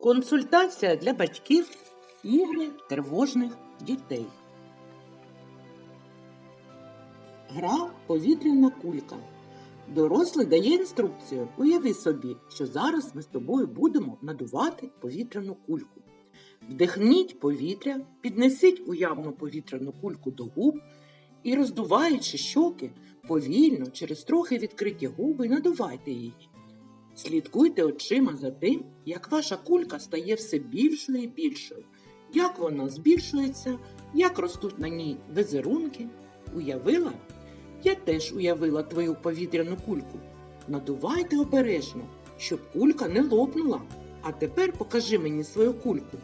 Консультація для батьків ігри тривожних дітей. Гра повітряна кулька. Дорослий дає інструкцію. Уяви собі, що зараз ми з тобою будемо надувати повітряну кульку. Вдихніть повітря, піднесіть уявну повітряну кульку до губ і, роздуваючи щоки, повільно через трохи відкриті губи надувайте її. Слідкуйте очима за тим, як ваша кулька стає все більшою і більшою, як вона збільшується, як ростуть на ній визерунки. Уявила? Я теж уявила твою повітряну кульку. Надувайте обережно, щоб кулька не лопнула. А тепер покажи мені свою кульку.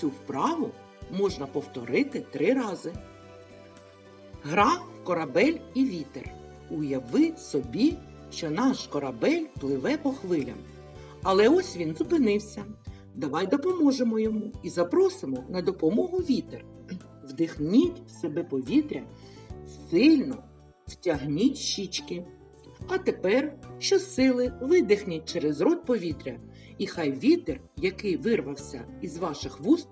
Цю вправу можна повторити три рази. Гра корабель і вітер. Уяви собі, що наш корабель пливе по хвилям. Але ось він зупинився. Давай допоможемо йому і запросимо на допомогу вітер. Вдихніть в себе повітря сильно, втягніть щічки. А тепер щосили видихніть через рот повітря, і хай вітер, який вирвався із ваших вуст,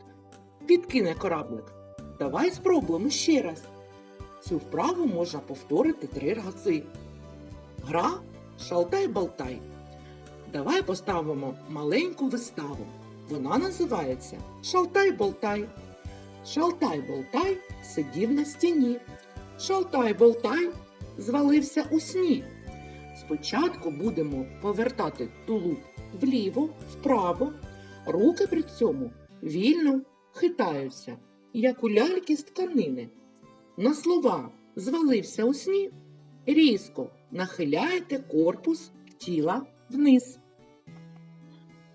підкине кораблик. Давай спробуємо ще раз. Цю вправу можна повторити три рази. Гра шалтай-балтай. Давай поставимо маленьку виставу. Вона називається Шалтай-болтай. Шалтай-болтай сидів на стіні. Шалтай-болтай звалився у сні. Спочатку будемо повертати тулуб вліво, вправо, руки при цьому вільно хитаються, як у ляльки з тканини. На слова звалився у сні, різко нахиляєте корпус тіла вниз.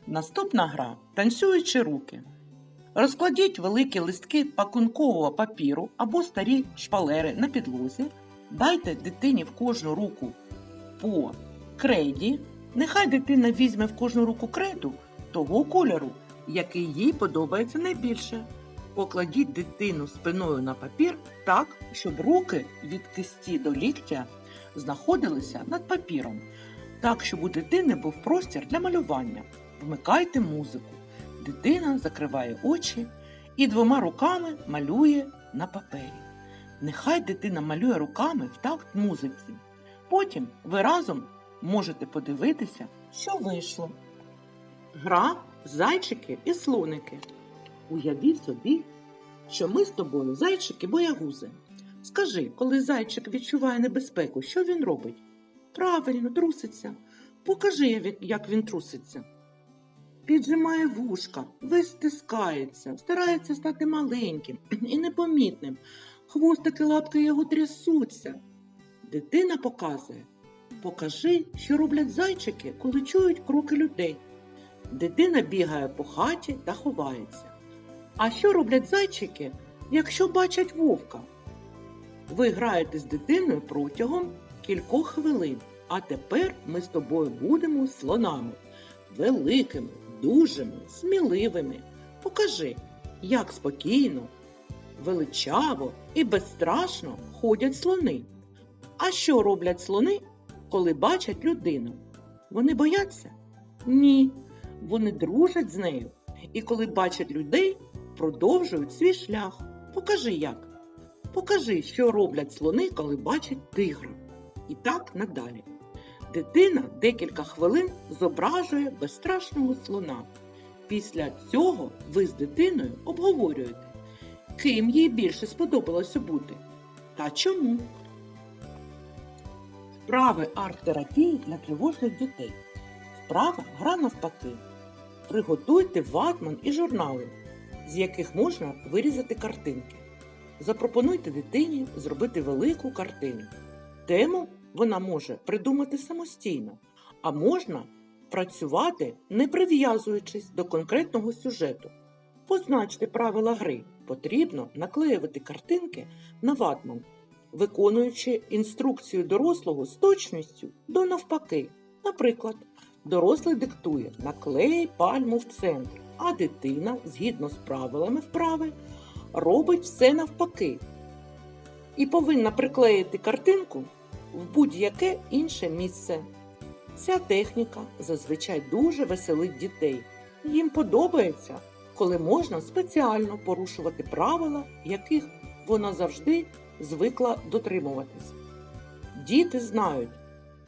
Наступна гра танцюючи руки. Розкладіть великі листки пакункового папіру або старі шпалери на підлозі. Дайте дитині в кожну руку по крейді. Нехай дитина візьме в кожну руку крейду того кольору, який їй подобається найбільше. Покладіть дитину спиною на папір так, щоб руки від кисті до ліктя знаходилися над папіром, так, щоб у дитини був простір для малювання. Вмикайте музику. Дитина закриває очі і двома руками малює на папері. Нехай дитина малює руками в такт музиці. Потім ви разом можете подивитися, що вийшло. Гра зайчики і слоники. Уявіть собі, що ми з тобою зайчики боягузи. Скажи, коли зайчик відчуває небезпеку, що він робить? Правильно, труситься. Покажи, як він труситься. Піджимає вушка, весь стискається, старається стати маленьким і непомітним. Хвостики лапки його трясуться. Дитина показує. Покажи, що роблять зайчики, коли чують кроки людей. Дитина бігає по хаті та ховається. А що роблять зайчики, якщо бачать вовка? Ви граєте з дитиною протягом кількох хвилин, а тепер ми з тобою будемо слонами. Великими, дужими, сміливими. Покажи, як спокійно, величаво і безстрашно ходять слони. А що роблять слони, коли бачать людину? Вони бояться? Ні. Вони дружать з нею і коли бачать людей, продовжують свій шлях. Покажи як. Покажи, що роблять слони, коли бачать тигра. І так надалі. Дитина декілька хвилин зображує безстрашного слона. Після цього ви з дитиною обговорюєте, ким їй більше сподобалося бути та чому. Вправи арт-терапії для тривожних дітей. Вправа гра навпаки. Приготуйте ватман і журнали, з яких можна вирізати картинки. Запропонуйте дитині зробити велику картину. Тему вона може придумати самостійно, а можна працювати не прив'язуючись до конкретного сюжету. Позначте правила гри. Потрібно наклеювати картинки на ватман, виконуючи інструкцію дорослого з точністю до навпаки. Наприклад, дорослий диктує наклей пальму в центр, а дитина, згідно з правилами вправи, робить все навпаки і повинна приклеїти картинку в будь-яке інше місце. Ця техніка зазвичай дуже веселить дітей Їм подобається, коли можна спеціально порушувати правила, яких вона завжди звикла дотримуватись. Діти знають,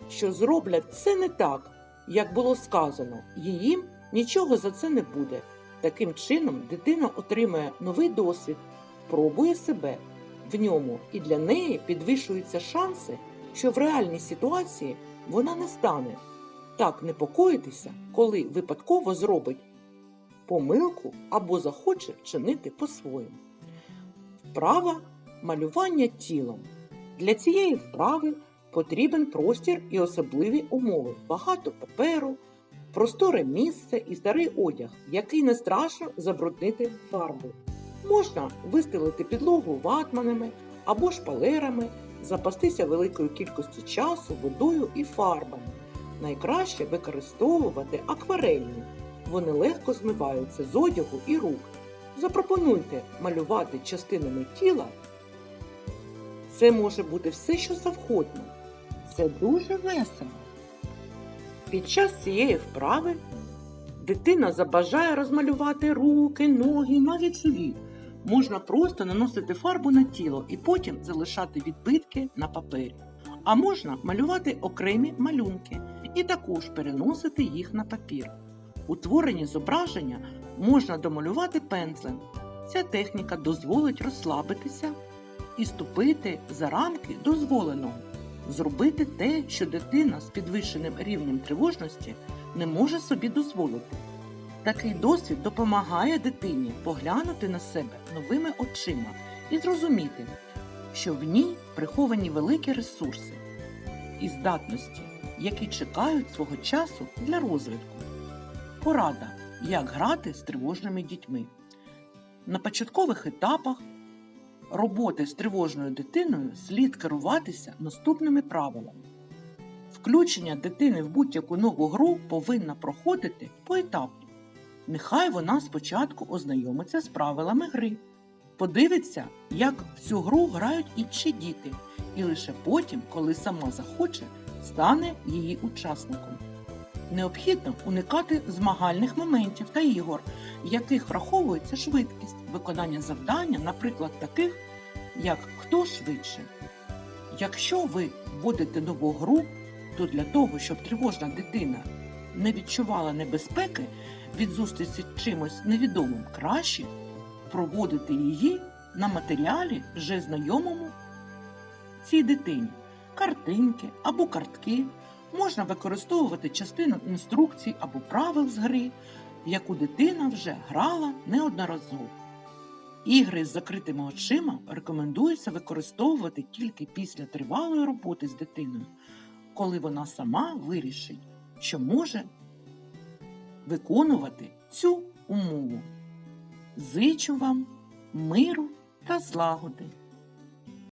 що зроблять все не так, як було сказано, і їм нічого за це не буде. Таким чином, дитина отримує новий досвід, пробує себе в ньому, і для неї підвищуються шанси, що в реальній ситуації вона не стане так непокоїтися, коли випадково зробить помилку або захоче вчинити по-своєму. Вправа малювання тілом. Для цієї вправи потрібен простір і особливі умови, багато паперу, просторе місце і старий одяг, який не страшно забруднити фарбою. Можна вистелити підлогу ватманами або шпалерами, запастися великою кількістю часу, водою і фарбами. Найкраще використовувати акварельні. Вони легко змиваються з одягу і рук. Запропонуйте малювати частинами тіла. Це може бути все, що завгодно. Це дуже весело. Під час цієї вправи дитина забажає розмалювати руки, ноги, навіть живіт. Можна просто наносити фарбу на тіло і потім залишати відбитки на папері. А можна малювати окремі малюнки і також переносити їх на папір. Утворені зображення можна домалювати пензлем. Ця техніка дозволить розслабитися і ступити за рамки дозволеного, зробити те, що дитина з підвищеним рівнем тривожності не може собі дозволити. Такий досвід допомагає дитині поглянути на себе новими очима і зрозуміти, що в ній приховані великі ресурси і здатності, які чекають свого часу для розвитку. Порада, як грати з тривожними дітьми. На початкових етапах роботи з тривожною дитиною слід керуватися наступними правилами. Включення дитини в будь-яку нову гру повинна проходити поетапно. Нехай вона спочатку ознайомиться з правилами гри, подивиться, як в цю гру грають інші діти, і лише потім, коли сама захоче, стане її учасником. Необхідно уникати змагальних моментів та ігор, в яких враховується швидкість виконання завдання, наприклад, таких, як хто швидше. Якщо ви вводите нову гру, то для того, щоб тривожна дитина не відчувала небезпеки від зустрічі з чимось невідомим, краще проводити її на матеріалі, вже знайомому цій дитині, картинки або картки. Можна використовувати частину інструкцій або правил з гри, яку дитина вже грала неодноразово. Ігри з закритими очима рекомендується використовувати тільки після тривалої роботи з дитиною, коли вона сама вирішить, що може виконувати цю умову. Зичу вам миру та злагоди.